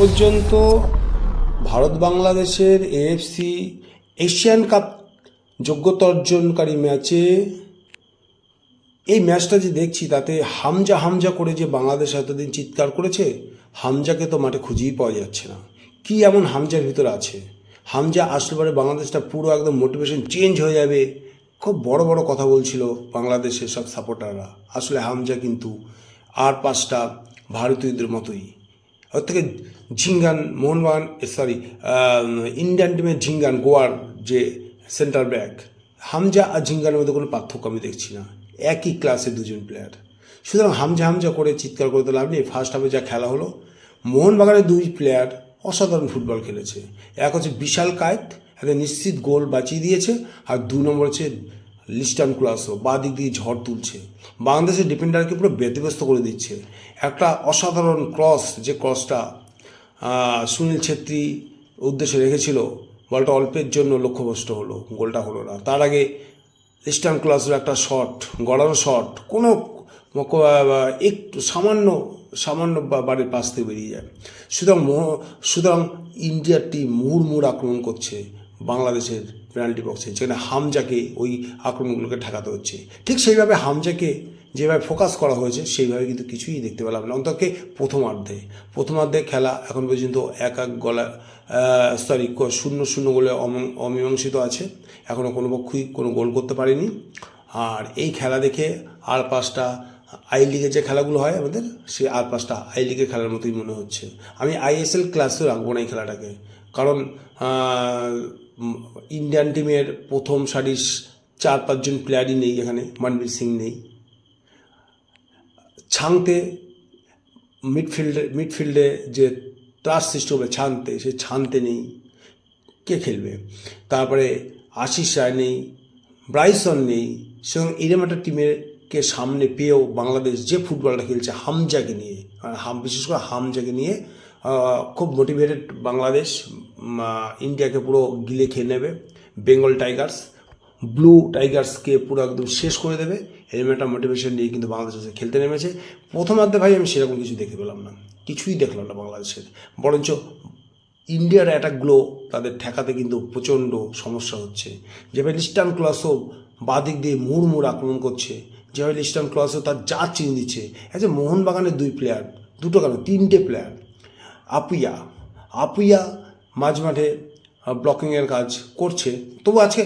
পর্যন্ত ভারত বাংলাদেশের AFC Asian cup যোগ্যতা অর্জনকারী ম্যাচে এই ম্যাচটা যে দেখছি তাতে হামজা হামজা করে যে বাংলাদেশ এতদিন চিৎকার করেছে, হামজাকে তো মাঠে খুঁজেই পাওয়া যাচ্ছে না। কি এমন হামজার ভিতরে আছে? হামজা আসলে পরে বাংলাদেশটা পুরো একদম মোটিভেশন চেঞ্জ হয়ে যাবে। খুব বড় বড় কথা বলছিল বাংলাদেশের সব সাপোর্টাররা আসলে হামজা কিন্তু আর পাঁচটা ভারতীয়দের মতোই। ওর থেকে ঝিঙ্গান, মোহনবাগান সরি ইন্ডিয়ান টিমের ঝিঙ্গান, গোয়ার যে সেন্টার ব্যাক হামজা আর ঝিঙ্গানের মধ্যে কোনো পার্থক্য আমি দেখছি না। একই ক্লাসে দুজন প্লেয়ার সুতরাং হামজা হামজা করে চিৎকার করতে লাভ নেই। ফার্স্ট হাফে যা খেলা হলো, মোহনবাগানের দুই প্লেয়ার অসাধারণ ফুটবল খেলেছে। এক হচ্ছে বিশাল কায়েত, একটা নিশ্চিত গোল বাঁচিয়ে দিয়েছে, আর দু নম্বর হচ্ছে লিস্টান ক্লাসও বা দিক দিয়ে ঝড় তুলছে। বাংলাদেশের ডিফেন্ডারকে পুরো ব্যতিব্যস্ত করে দিচ্ছে। একটা অসাধারণ ক্রস যে ক্রসটা সুনীল ছেত্রী উদ্দেশ্যে রেখেছিল, বলটা অল্পের জন্য লক্ষ্যভ্রষ্ট হলো, গোলটা হলো না। তার আগে ইস্টার্ন ক্লাসের একটা শট গড়ানো শট কোনো একটু সামান্য সামান্য বাড়ির পাশ থেকে বেরিয়ে যায়। সুতরাং সুতরাং ইন্ডিয়ার টিম মুহুর্মুহুর আক্রমণ করছে। বাংলাদেশের পেনাল্টি বক্সে যেখানে হামজাকে ওই আক্রমণগুলোকে ঠেকাতে হচ্ছে। ঠিক সেইভাবে হামজাকে যেভাবে ফোকাস করা হয়েছে, সেইভাবে কিন্তু কিছুই দেখতে পেলাম না। অন্তকে প্রথমার্ধে প্রথমার্ধে খেলা এখন পর্যন্ত এক এক গলা সরি শূন্য শূন্য গোলে অম- অমীমাংসিত আছে। এখনও কোনো পক্ষই কোনো গোল করতে পারেনি। আর এই খেলা দেখে আর পাঁচটা আই লিগের যে খেলাগুলো হয় আমাদের সেই আর পাঁচটা আই লিগের খেলার মতোই মনে হচ্ছে। আমি আইএসএল ক্লাসেও রাখব না এই খেলাটাকে। কারণ ইন্ডিয়ান টিমের প্রথম সারির চার পাঁচজন প্লেয়ারই নেই এখানে মনবীর সিং নেই। ছাংতে মিডফিল্ডে মিডফিল্ডে যে ত্রাস সৃষ্টি হবে ছানতে, সে ছানতে নেই। কে খেলবে? তারপরে আশিস রায় নেই ব্রাইসন নেই সেরকম এরকম একটা টিমের কে সামনে পেয়েও বাংলাদেশ যে ফুটবলটা খেলছে হামজাকে নিয়ে হাম, বিশেষ করে হামজাকে নিয়ে খুব মোটিভেটেড বাংলাদেশ ইন্ডিয়াকে পুরো গিলে খেয়ে নেবে। বেঙ্গল টাইগার্স ব্লু টাইগার্সকে পুরো একদম শেষ করে দেবে। এরকম একটা মোটিভেশন নিয়ে কিন্তু বাংলাদেশ খেলতে নেমেছে। প্রথমার্ধে ভাই আমি সেরকম কিছু দেখতে পেলাম না। কিছুই দেখলাম না বাংলাদেশের। বরঞ্চ ইন্ডিয়ার অ্যাটাকগুলো তাদের ঠেকাতে কিন্তু প্রচণ্ড সমস্যা হচ্ছে। যেভাবে লিস্টার্ন ক্লাসও বাদিক দিয়ে মুড়মুড় আক্রমণ করছে। যেভাবে লিস্টার্ন ক্লাসও তার যা চিন দিচ্ছে। যে মোহনবাগানের দুই প্লেয়ার দুটো কেন? তিনটে প্লেয়ার আপুইয়া আপুইয়া মাঝ মাঠে ব্লকিংয়ের কাজ করছে। তবু আজকে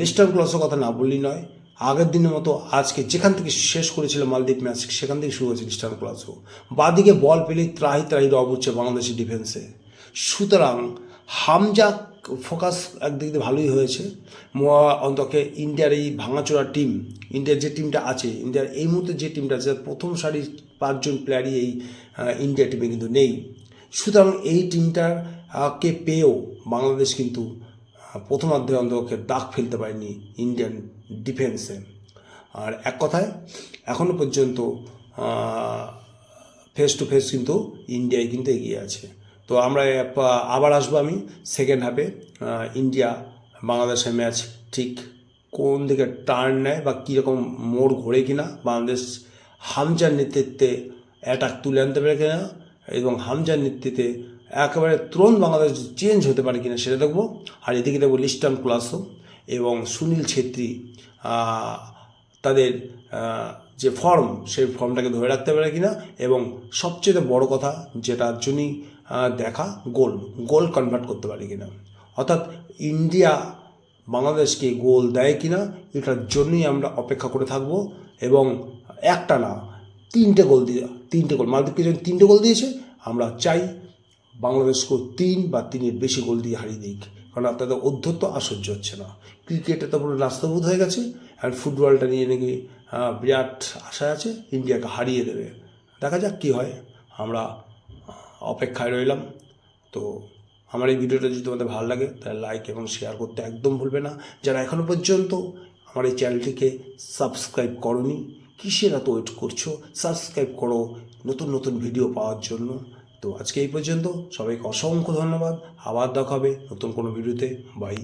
লিস্টার ক্লাসের কথা না বললেই নয়, আগের দিনের মতো আজকে যেখান থেকে শেষ করেছিল মালদ্বীপ ম্যাচ, সেখান থেকে শুরু হয়েছে ইস্টার্ন ক্লাসও বাদিকে বল পেলেই ত্রাহি ত্রাহি রব হচ্ছে বাংলাদেশের ডিফেন্সে সুতরাং, হামজা ফোকাস একদিক দিয়ে ভালোই হয়েছে। অন্তকে ইন্ডিয়ার এই ভাঙাচোরা টিম ইন্ডিয়ার যে টিমটা আছে, ইন্ডিয়ার এই মুহূর্তে যে টিমটা আছে প্রথম সারির পাঁচজন প্লেয়ারই এই ইন্ডিয়া টিমে কিন্তু নেই। সুতরাং এই টিমটার কে পেয়েও বাংলাদেশ কিন্তু প্রথমার্ধে অন্তকে দাগ ফেলতে পারেনি ইন্ডিয়ান ডিফেন্সে। আর এক কথায় এখনও পর্যন্ত ফেস টু ফেস কিন্তু ইন্ডিয়ায় কিন্তু এগিয়ে আছে। তো আমরা আবার আসব আমি সেকেন্ড হাফে ইন্ডিয়া বাংলাদেশের ম্যাচ ঠিক কোন দিকে টার্ন নেয় বা কীরকম মোড় ঘোরে কিনা, বাংলাদেশ হামজার নেতৃত্বে অ্যাটাক তুলে আনতে পারে কিনা এবং হামজার নেতৃত্বে একেবারে তুরন্ত বাংলাদেশ চেঞ্জ হতে পারে কিনা সেটা দেখব। আর এদিকে দেখব লিস্টার্ন ক্লাসও এবং সুনীল ছেত্রী তাদের যে ফর্ম সেই ফর্মটাকে ধরে রাখতে পারে কিনা এবং সবচেয়ে বড় কথা যেটার জন্যই দেখা, গোল গোল কনভার্ট করতে পারে কিনা। অর্থাৎ ইন্ডিয়া বাংলাদেশকে গোল দেয় কিনা, এটার জন্যই আমরা অপেক্ষা করে থাকব এবং একটা না, তিনটে গোল দিয়ে তিনটে গোল। মালদ্বীপকে যখন তিনটে গোল দিয়েছে। আমরা চাই বাংলাদেশকেও তিন বা তিনের বেশি গোল দিয়ে হারিয়ে দিক। কারণ তাদের অধ্যত্ত সহ্য হচ্ছে না। ক্রিকেটে তো পুরো নাস্তাভূত হয়ে গেছে আর ফুটবলটা নিয়ে নাকি বিরাট আশা আছে। ইন্ডিয়াকে হারিয়ে দেবে। দেখা যাক কী হয়। আমরা অপেক্ষায় রইলাম। তো আমার এই ভিডিওটা যদি তোমাদের ভালো লাগে, তাহলে লাইক এবং শেয়ার করতে একদম ভুলবে না। যারা এখনও পর্যন্ত আমার এই চ্যানেলটিকে সাবস্ক্রাইব করনি কিসের এত ওয়েট করছ? সাবস্ক্রাইব করো, নতুন নতুন ভিডিও পাওয়ার জন্য। তো আজকে এই পর্যন্ত সবাইকে অসংখ্য ধন্যবাদ। আবার দেখা হবে নতুন কোনো ভিডিওতে বাই